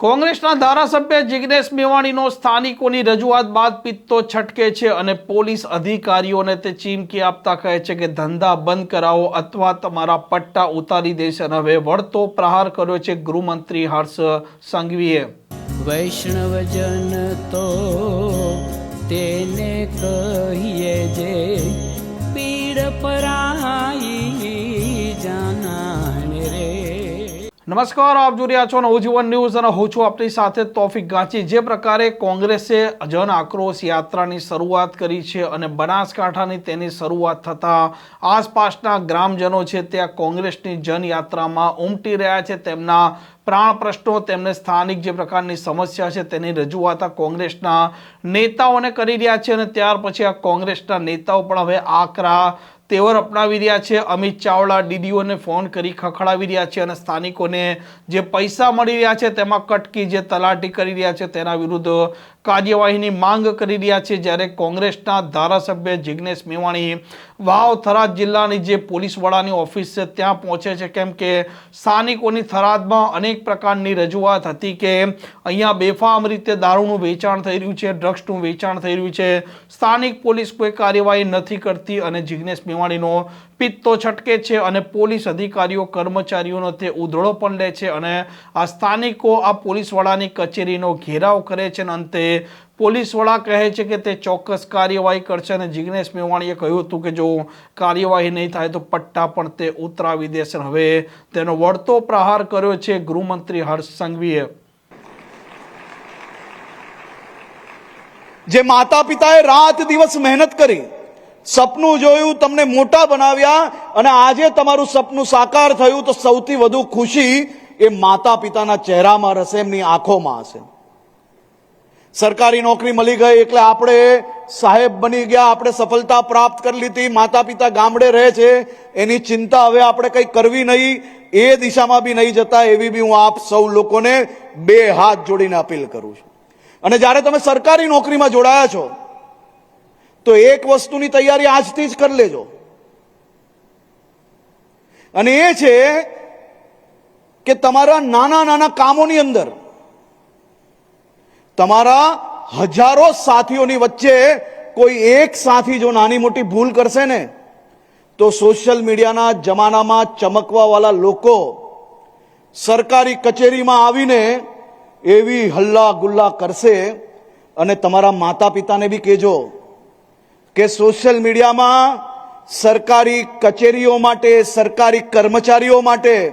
કોંગ્રેસના ધારાસભ્ય જિગ્નેશ મેવાણીનો સ્થાનિકોની રજૂઆત બાદ પિત્તો છટકે છે અને પોલીસ અધિકારીઓને તે ચીમકી આપતા કહે છે કે ધંધા બંધ કરાવો અથવા તમારા પટ્ટા ઉતારી દેશે. અને હવે વળતો પ્રહાર કર્યો છે ગૃહમંત્રી હર્ષ સંઘવીએ. વૈષ્ણવજન તો તેને કહીએ જે નમસ્કાર, આપ જોઈ રહ્યા છો નવજીવન ન્યૂઝ અને હું છું આપણી સાથે તોફિક ગાંચી. જે પ્રકારે કોંગ્રેસે જન આક્રોશ યાત્રાની શરૂઆત કરી છે અને બનાસકાંઠાની તેની શરૂઆત થતાં આસપાસના ગ્રામજનો છે ત્યાં કોંગ્રેસની જનયાત્રામાં ઉમટી રહ્યા છે. તેમના પ્રાણ પ્રશ્નો, તેમને સ્થાનિક જે પ્રકારની સમસ્યા છે તેની રજૂઆત આ કોંગ્રેસના નેતાઓને કરી રહ્યા છે અને ત્યાર પછી આ કોંગ્રેસના નેતાઓ પણ હવે આકરા તેવર અપનાવી રહ્યા છે. અમિત ચાવડા ડીડીઓને ફોન કરી ખખડાવી રહ્યા છે અને સ્થાનિકોને જે પૈસા મળી રહ્યા છે તેમાં કટકી, જે તલાટી કરી રહ્યા છે તેના વિરુદ્ધ કાર્યવાહીની માંગ કરી રહ્યા છે જ્યારે કોંગ્રેસના ધારાસભ્ય જિગ્નેશ મેવાણી વાવ થરાદ જિલ્લાની જે પોલીસ વડાની ઓફિસ છે ત્યાં પહોંચે છે. કેમ કે સ્થાનિકોની થરાદમાં અનેક પ્રકારની રજૂઆત હતી કે અહીંયા બેફામ રીતે દારૂનું વેચાણ થઈ રહ્યું છે, ડ્રગ્સનું વેચાણ થઈ રહ્યું છે. સ્થાનિક પોલીસ કોઈ કાર્યવાહી નથી કરતી અને જિગ્નેશ મેવાણીનો પિત્તો છટકે છે અને પોલીસ અધિકારીઓ, કર્મચારીઓનો તે ઉધળો પણ લે છે અને આ સ્થાનિકો આ પોલીસવાળાની કચેરીનો ઘેરાવ કરે છે અને અંતે પોલીસવાળા કહે છે કે તે ચોક્કસ કાર્યવાહી કરશે અને જિગ્નેશ મેવાણીએ કહ્યું હતું કે જો કાર્યવાહી નહીં થાય તો પટ્ટા પણ તે ઉતરાવી દેશે. હવે તેનો વળતો પ્રહાર કર્યો છે ગૃહમંત્રી હર્ષ સંઘવીએ. જે માતા પિતાએ રાત દિવસ મહેનત કરી સપનું જોયું, તમને મોટા બનાવ્યા અને આજે તમારું સપનું સાકાર થયું તો સૌથી વધુ ખુશી એ માતા પિતાના ચહેરામાં હશે એમની આંખોમાં હશે. સરકારી નોકરી મળી ગઈ એટલે આપણે સાહેબ બની ગયા, આપણે સફળતા પ્રાપ્ત કરી લીધી માતા પિતા ગામડે રહે છે, એની ચિંતા હવે આપણે કંઈ કરવી નહીં, એ દિશામાં બી નહીં જતા, એવી બી હું આપ સૌ લોકોને બે હાથ જોડીને અપીલ કરું છું. અને જ્યારે તમે સરકારી નોકરીમાં જોડાયા છો તો એક વસ્તુની તૈયારી આજથી જ કરી લેજો. અને એ છે કે તમારા નાના નાના કામોની અંદર, તમારા હજારો સાથીઓની વચ્ચે કોઈ એક સાથી જો નાની મોટી ભૂલ કરશે ને, તો સોશિયલ મીડિયાના જમાનામાં ચમકવાવાળા લોકો સરકારી કચેરીમાં આવીને એવી હલ્લા ગુલ્લા કરશે અને તમારા માતા પિતાને બી કહેજો કે સોશિયલ મીડિયામાં સરકારી કચેરીઓ માટે, સરકારી કર્મચારીઓ માટે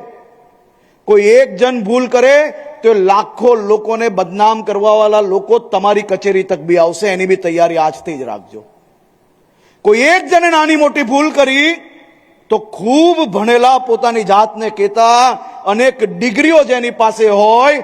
કોઈ એક જણ ભૂલ કરે, તો લાખો લોકોને બદનામ કરવાવાળા લોકો તમારી કચેરી તક બી આવશે. એની બી તૈયારી આજથી જ રાખજો. કોઈ એક જણે નાની મોટી ભૂલ કરી, તો ખૂબ ભણેલા પોતાની જાતને કહેતા અનેક ડિગ્રીઓ જેની પાસે હોય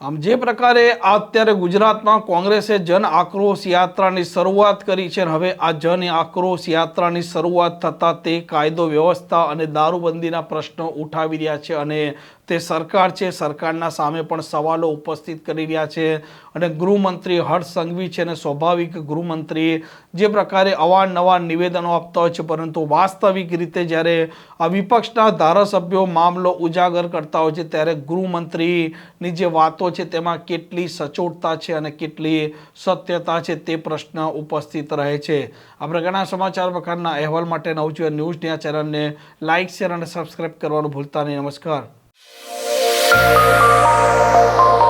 આમ જે પ્રકારે અત્યારે ગુજરાતમાં કોંગ્રેસે જન આક્રોશ યાત્રાની શરૂઆત કરી છે અને હવે આ જન આક્રોશ યાત્રાની શરૂઆત થતાં તે કાયદો વ્યવસ્થા અને દારૂબંધીના પ્રશ્નો ઉઠાવી રહ્યા છે અને તે સરકાર છે, સરકારના સામે પણ સવાલો ઉપસ્થિત કરી રહ્યા છે અને ગૃહમંત્રી હર્ષ સંઘવી છે અને સ્વાભાવિક ગૃહમંત્રી જે પ્રકારે અવારનવાર નિવેદનો આપતા હોય છે, પરંતુ વાસ્તવિક રીતે જ્યારે આ વિપક્ષના ધારાસભ્યો મામલો ઉજાગર કરતા હોય છે, ત્યારે ગૃહમંત્રીની જે વાતો છે તેમાં કેટલી સચોટતા છે અને કેટલી સત્યતા છે તે પ્રશ્ન ઉપસ્થિત રહે છે. આ પ્રકારના સમાચાર પ્રકારના અહેવાલ માટે નવજીવન ન્યૂઝની આ ચેનલને લાઇક, શેર અને સબસ્ક્રાઇબ કરવાનું ભૂલતા નહીં. નમસ્કાર. Música